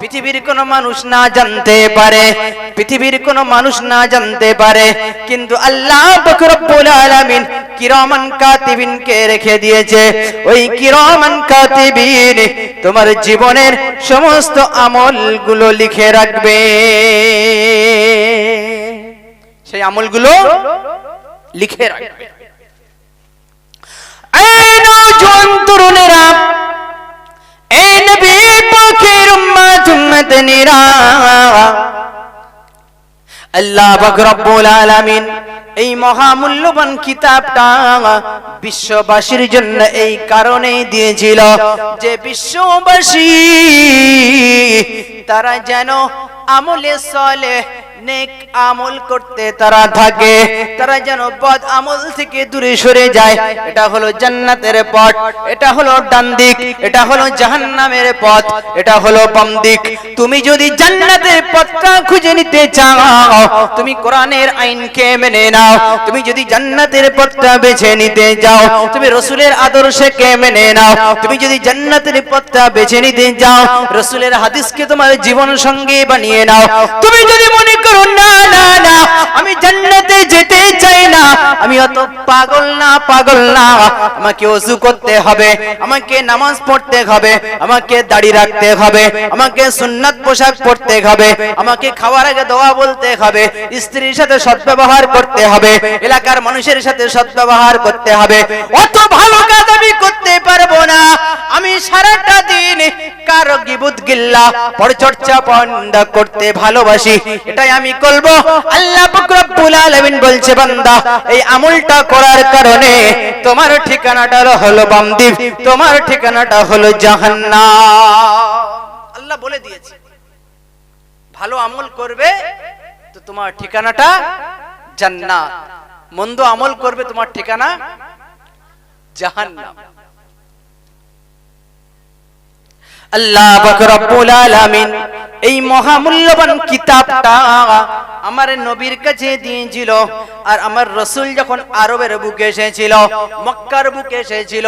পৃথিবীর কোনো মানুষ না জানতে পারে, পৃথিবীর কোনো মানুষ না জানতে পারে, কিন্তু আল্লাহ পাক রব্বুল আলামিন কিরামান কাতিবিন কে রেখে দিয়েছে। ওই কিরামান কাতিবিন তোমার জীবনের সমস্ত আমলগুলো লিখে রাখবে। সেই আমলগুলো লিখে রাখবে। এই উম্মতনিরা আল্লাহ রব্বুল এই মহামূল্যবান কিতাবটা বিশ্ববাসীর জন্য এই কারণেই দিয়েছিল যে বিশ্ববাসী তারা যেন আমলে সলে নেক আমল করতে তারা থাকে, তারা যেন বদ আমল থেকে দূরে সরে যায়। এটা হলো জান্নাতের পথ, এটা হলো ডান দিক, এটা হলো জাহান্নামের পথ, এটা হলো বাম দিক। তুমি যদি জান্নাতের পথটা খুঁজে নিতে চাও, তুমি কোরআনের আইনকে মেনে নাও। তুমি যদি জান্নাতের পথটা বেছে নিতে যাও, তুমি রসুলের আদর্শকে মেনে নাও। তুমি যদি জান্নাতের পথটা বেছে নিতে যাও, রসুলের হাদিসকে তোমার জীবন সঙ্গে বানিয়ে নাও। তুমি যদি মনে করো, না না না। আমি জান্নাতে যেতে চাই না। আমি অত পাগল না পাগল না। আমাকে ওযু করতে হবে, আমাকে নামাজ পড়তে হবে, আমাকে দাড়ি রাখতে হবে, আমাকে সুন্নাত পোশাক পরতে হবে, আমাকে খাওয়ার আগে দোয়া বলতে হবে, স্ত্রীর সাথে সদ্ব্যবহার করতে হবে, এলাকার মানুষের সাথে সদ্ব্যবহার করতে হবে। অত ভালো কাজ আমি করতে পারব না। আমি সারাটা দিন গিল্লা পন্ডা করতে ভালোবাসি। এটাই আমি আল্লাহ বলছে, বান্দা, এই করার কারণে তোমার ঠিকানাটা হলো তোমার ঠিকানাটা হলো আল্লাহ বলে দিয়েছে, ভালো আমল করবে তো তোমার ঠিকানাটা জান্নাত, মন্দ আমল করবে তোমার ঠিকানা জাহান্নাম। এই মহামূল্যবান কিতাবটা আমার নবীর কাছে দিয়েছিল আর আমার রসুল যখন আরবের বুকে এসেছিল, মক্কার বুকে এসেছিল,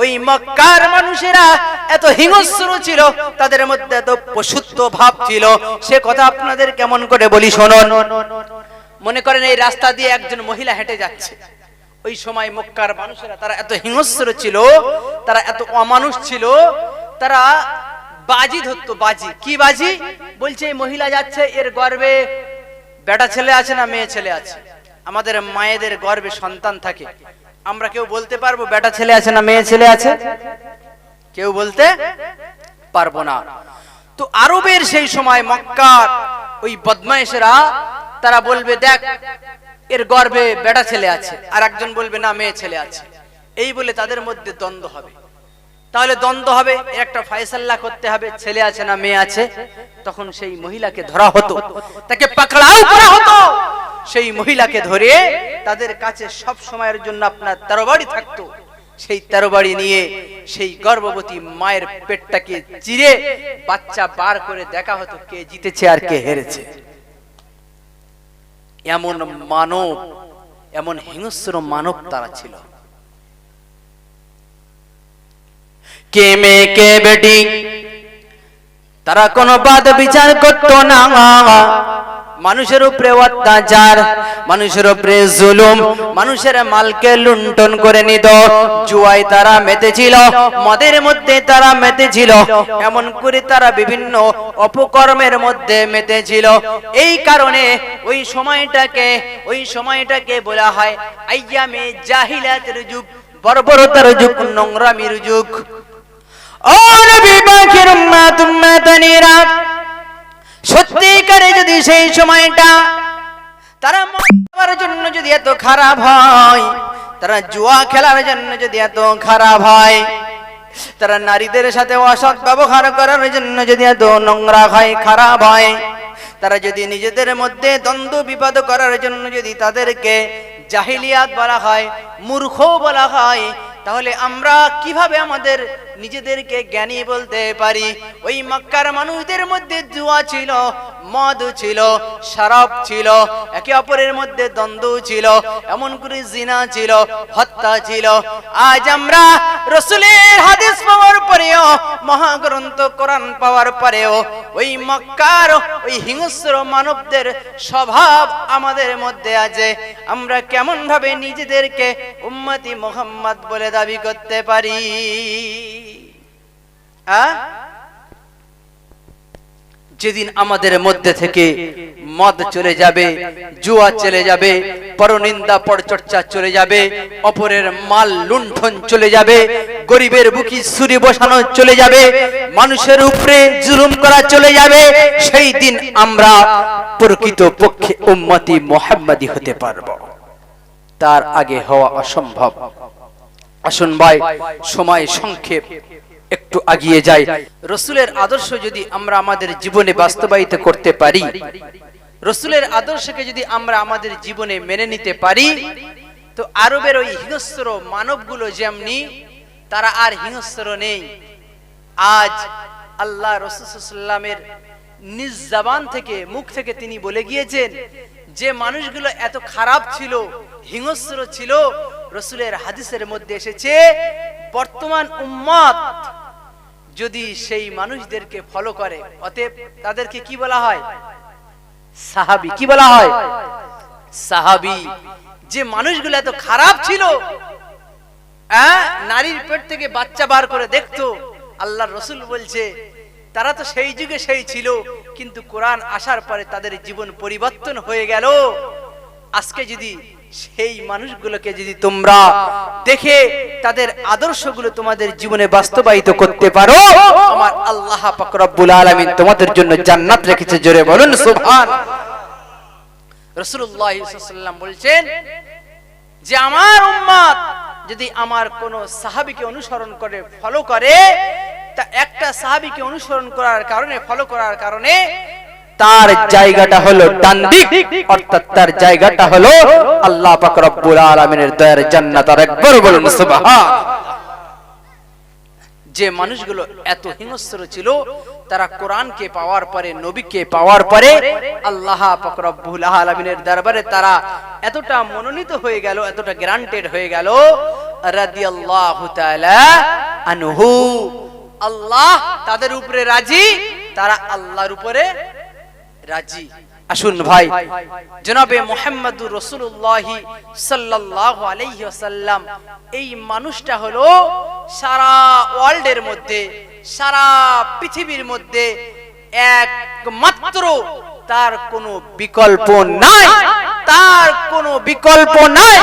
ওই মক্কার মানুষেরা এত হিংস্র ছিল, তাদের মধ্যে এত পশুত্ব ভাব ছিল। সে কথা আপনাদের কেমন করে বলি শুনুন। মনে করেন এই রাস্তা দিয়ে একজন মহিলা হেঁটে যাচ্ছে। ওই সময় মক্কার মানুষেরা তারা এত হিংস্র ছিল, তারা এত অমানুষ ছিল, তারা বাজি ধরতো, বাজি। কি বাজি? বলছে, এই মহিলা যাচ্ছে, এর গর্বে বেটা ছেলে আছে না মেয়ে ছেলে আছে? আমাদের মায়েদের গর্বে সন্তান থাকে। আমরা কেউ বলতে পারব বেটা ছেলে আছে না মেয়ে ছেলে আছে? কেউ বলতে পারব না। তো আরবের সেই সময় মক্কার ওই বদমাইশেরা তারা বলবে, দেখ, এর গর্বে বেটা ছেলে আছে। আর একজন বলবে, না, মেয়ে ছেলে আছে। এই বলে তাদের মধ্যে দ্বন্দ্ব হবে। তাহলে দ্বন্দ্ব হবে, একটা ফয়সাল্লা করতে হবে, ছেলে আছে না মেয়ে আছে। তখন সেই মহিলাকে ধরা হতো। তাকে পাকড়াও করা হতো। সেই মহিলাকে ধরে তাদের কাছে সব সময়ের জন্য আপনার তরবারি থাকতো। সেই তরবারি নিয়ে সেই গর্ভবতী মায়ের পেটটাকে চিরে বাচ্চা বার করে দেখা হতো কে জিতেছে আর কে হেরেছে। এমন মানব, এমন হিংস্র মানব তারা ছিল। কে মেয়ে কে বেটি? তারা কোনো বাদ বিচার করত না। মানুষের উপরে অত্যাচার, মানুষের উপরে জুলুম, মানুষের মালকে লুণ্ঠন করে নিত। জুয়ায় তারা মেতেছিল, মদের মধ্যে তারা মেতেছিল, এমন করে তারা বিভিন্ন অপকর্মের মধ্যে মেতেছিল। এই কারণে ওই সময়টাকে ওই সময়টাকে বলা হয় আইয়ামে জাহিলাতের যুগ, বর্বরতার যুগ, নোংরামির যুগ। ও যদি সেই সময়টা তারা খারাপ তারা জুয়া খেলার জন্য যদি এত খারাপ তারা নারীদের সাথে অসৎ ব্যবহার করার জন্য যদি এত নোংরা হয়, খারাপ হয়, তারা যদি নিজেদের মধ্যে দ্বন্দ্ব, বিপদ করার জন্য যদি তাদেরকে জাহিলিয়াত বলা হয়, মূর্খ বলা হয় তাহলে আমরা কীভাবে আমাদের নিজেদেরকে জ্ঞানী বলতে পারি? ওই মক্কার মানুষদের মধ্যে জুয়া ছিল, মদ ছিল, শরাব ছিল, একে অপরের মধ্যে দ্বন্দ্ব ছিল, এমন করে জিনা ছিল, হত্যা ছিল। আজ আমরা রসুলের হাদিস পরেও মহাগ্রন্থ কোরআন পাওয়ার পরেও ওই মক্কার, ওই হিংস্র মানবদের স্বভাব আমাদের মধ্যে আছে। আমরা কেমন ভাবে নিজেদেরকে উম্মতি মোহাম্মদ বলে দাবি করতে পারি? হ্যাঁ যেদিন আমাদের মধ্যে থেকে মদ চলে যাবে, জুয়া চলে যাবে, পরনিন্দা, পরচর্চা চলে যাবে, অপরের মাল লুণ্ঠন চলে যাবে, গরিবের বুকি ছুরি বসানো চলে যাবে, মানুষের উপরে জুলুম করা চলে যাবে, সেই দিন আমরা প্রকৃত পক্ষে উম্মতি মোহাম্মদি হতে পারব। তার আগে হওয়া অসম্ভব। আসুন ভাই, সময় সংক্ষেপ। একটু আগিয়ে যাই। রসুলের আদর্শ যদি আমরা আমাদের জীবনে বাস্তবায়িত করতে পারি, রসুলের আদর্শকে যদি আমরা আমাদের জীবনে মেনে নিতে পারি, তো আরবের ওই হিংস্র মানবগুলো যেমনি, তারা আর হিংস্র নেই। আজ আল্লাহ রসুলামের নিজ জবান থেকে, মুখ থেকে তিনি বলে গিয়েছেন, যে মানুষগুলো এত খারাপ ছিল, হিংস্র ছিল, রসুলের হাদিসের মধ্যে এসেছে, বর্তমান উম্মত যদি সেই মানুষদেরকে ফলো করে, অতএব তাদেরকে কি বলা হয়? সাহাবি। কি বলা হয়? সাহাবি। যে মানুষগুলো এত খারাপ ছিল নারীর পেট থেকে বাচ্চা বার করে দেখতো আল্লাহ রসুল বলছে, তারা তো সেই যুগে সেই ছিল, কিন্তু কোরআন আসার পরে তাদের জীবন পরিবর্তন হয়ে গেল। আজকে যদি সেই মানুষগুলোকে যদি তোমরা দেখে তাদের আদর্শগুলো তোমাদের জীবনে বাস্তবায়িত করতে পারো, আমার আল্লাহ পাক আলামিন তোমাদের জন্য জান্নাত রেখেছে। জোরে বলুন, সুবহান। বলছেন যে, আমার উম্মত যদি আমার কোন সাহাবীকে অনুসরণ করে ফলো করে, তা একটা সাহাবীকে অনুসরণ করার কারণে ফলো করার কারণে তার জায়গাটা হলো ডান দিক অর্থাৎ তার জায়গাটা হলো আল্লাহ পাক রব্বুল আলামিনের দয়ার জান্নাত আর একবার বলুন সুবহান। যে মানুষগুলো এত হিংস্র ছিল তারা কোরআনকে পাওয়ার পরে নবীকে পাওয়ার পরে আল্লাহ পাক রব্বুল আলামিনের দরবারে তারা এতটা মনোনীত হয়ে গেল এতটা গ্রান্টেড হয়ে গেল রাদিয়াল্লাহু তাআলা আনহু। আল্লাহ তাদের উপরে রাজি তারা আল্লাহর উপরে রাজি। আসুন ভাই। জনাবে মোহাম্মদুর রসুল্লাহি সাল্লাল্লাহু আলাইহি ওয়াসাল্লাম, এই মানুষটা হলো সারা ওয়ার্ল্ডের মধ্যে, সারা পৃথিবীর মধ্যে একমাত্র। তার কোনো বিকল্প নাই, তার কোনো বিকল্প নাই,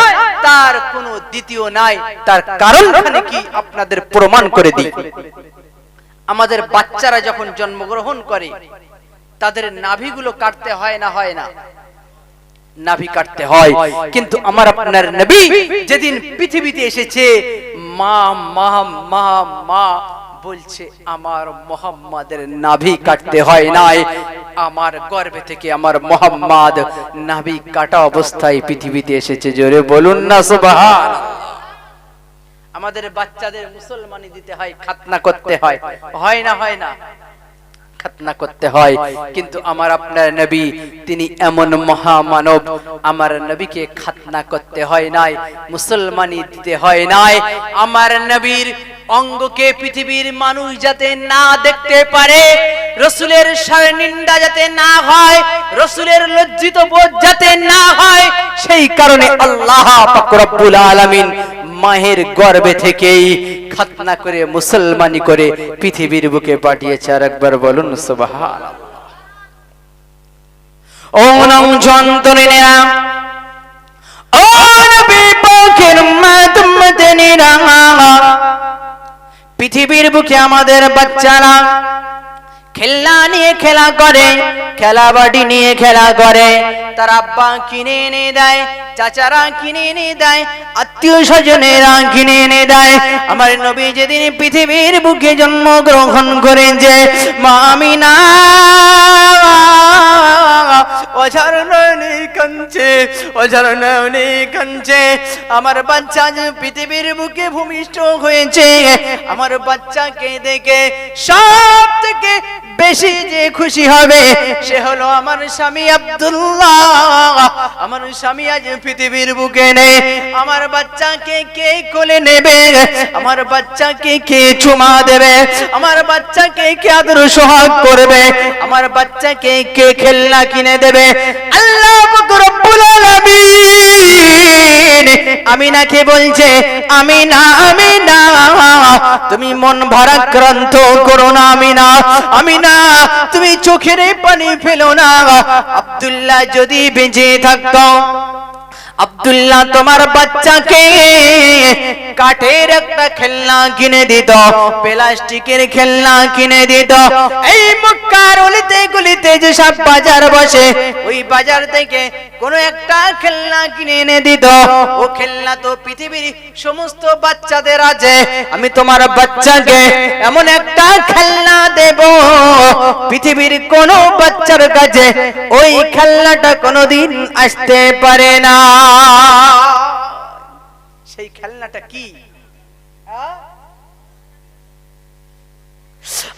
তার কোনো দ্বিতীয় নাই। তার কারণখানে কি আপনাদের প্রমাণ করে দিই? আমাদের বাচ্চারা যখন জন্মগ্রহণ করে তাদের নাভিগুলো কাটতে হয় না হয় না। নাভি কাটতে হয়। কিন্তু আমার আপনার নবী যেদিন পৃথিবীতে এসেছে মা মা মা মা বলছে আমার মোহাম্মদের নাভি কাটতে হয় নাই। আমার গর্ভে থেকে আমার মোহাম্মদ নাভি কাটা অবস্থায় পৃথিবীতে এসেছে। জোরে বলুন না সুবহান আমাদের বাচ্চাদের মুসলমানি দিতে হয় খাতনা করতে হয়। হয় না হয় না। খাতনা করতে হয়। কিন্তু আমার আপনার নবী, তিনি এমন মহামানব, আমার নবীকে খাতনা করতে হয় নাই, মুসলমানি দিতে হয় নাই। আমার নবীর অঙ্গকে পৃথিবীর মানুষ যাতে না দেখতে পারে, রসুলের নিন্দা যাতে না হয়, রসুলের লজ্জিত বোধ যাতে না হয়, সেই কারণে আল্লাহ পাক আলামিন মাহের গর্বে থেকেই খাতনা করে মুসলমানি করে পৃথিবীর বুকে পাঠিয়েছে আর একবার বলুন পৃথিবীর বুকে আমাদের বাচ্চারা খেলনা নিয়ে খেলা করে, খেলা বাড়ি নিয়ে খেলা করে। তার আব্বা কিনে এনে দেয়, চাচারা কিনে এনে দেয়, আত্মীয় স্বজনেরা কিনে এনে দেয়। আমার নবী যেদিন পৃথিবীর বুকে জন্মগ্রহণ করেন যে মা আমিনা কাঁদছে নয়নে কাঁদছে আমার বাচ্চা পৃথিবীর বুকে ভূমিষ্ঠ হয়েছে, আমার বাচ্চাকে দেখে সব থেকে বেশি যে খুশি হবে, সে হলো আমার স্বামী আব্দুল্লাহ। আমার স্বামী আজ পৃথিবীর বুকে নেই, আমার বাচ্চাকে কে কোলে নেবে? আমার বাচ্চাকে কে চুমা দেবে? আমার বাচ্চাকে কে আদর সোহাগ করবে? আমার বাচ্চাকে কে খেলনা কিনে দেবে? আল্লাহ পাক কে বলছে আমি বলছে, আমিনা আমিনা, তুমি মন ভারাক্রান্ত করো না, আমিনা। আমিনা, তুমি চোখের পানি ফেলো না। আব্দুল্লাহ যদি বেঁচে থাকতো আব্দুল্লাহ তোমার বাচ্চাকে কাঠের একটা খেলনা কিনে দিত, প্লাস্টিকের খেলনা কিনে দিত। এই মক্কার অলিতে গলিতে যে সব বাজার বসে, ওই বাজার থেকে কোনো একটা খেলনা কিনে এনে দিত। ও খেলনা তো পৃথিবীর সমস্ত বাচ্চাদের আছে, আমি তোমার বাচ্চাকে এমন একটা খেলনা দেব। পৃথিবীর কোন বাচ্চার কাছে ওই খেলনাটা কোনোদিন আসতে পারে না। সেই খেলনাটা কি?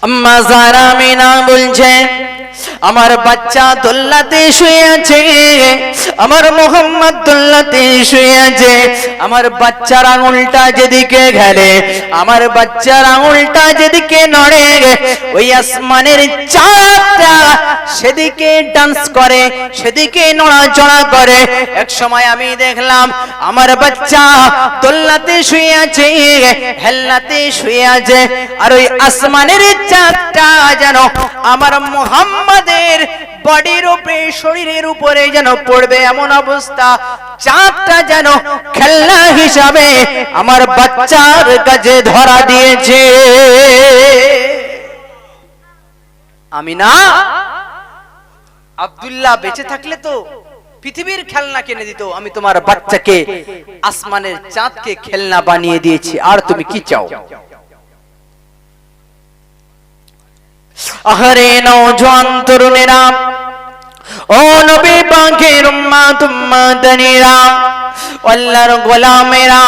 আম্মা যারা মিনা বলছে আমার বাচ্চা দোল্লাতে শুয়ে আছে, আমার মোহাম্মদ দোল্লাতে শুয়ে আছে, আমার বাচ্চার আঙুলটা যেদিকে গেলে আমার বাচ্চার আঙুলটা যেদিকে নড়ে, ওই আসমানের চাঁদটা সেদিকে ডান্স করে, সেদিকে নড়াচড়া করে। এক সময় আমি দেখলাম, আমার বাচ্চা দোল্লাতে শুয়ে আছে হেলনাতে শুয়ে আছে, আর ওই আসমানের চাঁদটা যেন আমার মোহাম্মদের বডির উপরে, শরীরের উপরে যেন পড়বে এমন অবস্থা, চাঁদটা যেন খেলনা হিসাবে আমার বাচ্চার কাছে ধরা দিয়েছে। আমি না আব্দুল্লাহ বেঁচে থাকলে তো পৃথিবীর খেলনা কিনে দিত, আমি তোমার বাচ্চাকে আসমানের চাঁদকে খেলনা বানিয়ে দিয়েছি, আর তুমি কি চাও? আহারে নওজোয়ান তরুণেরা। ও নবী পাখির উম্মা তুম্মা দানিরা আল্লাহর গোলামেরা।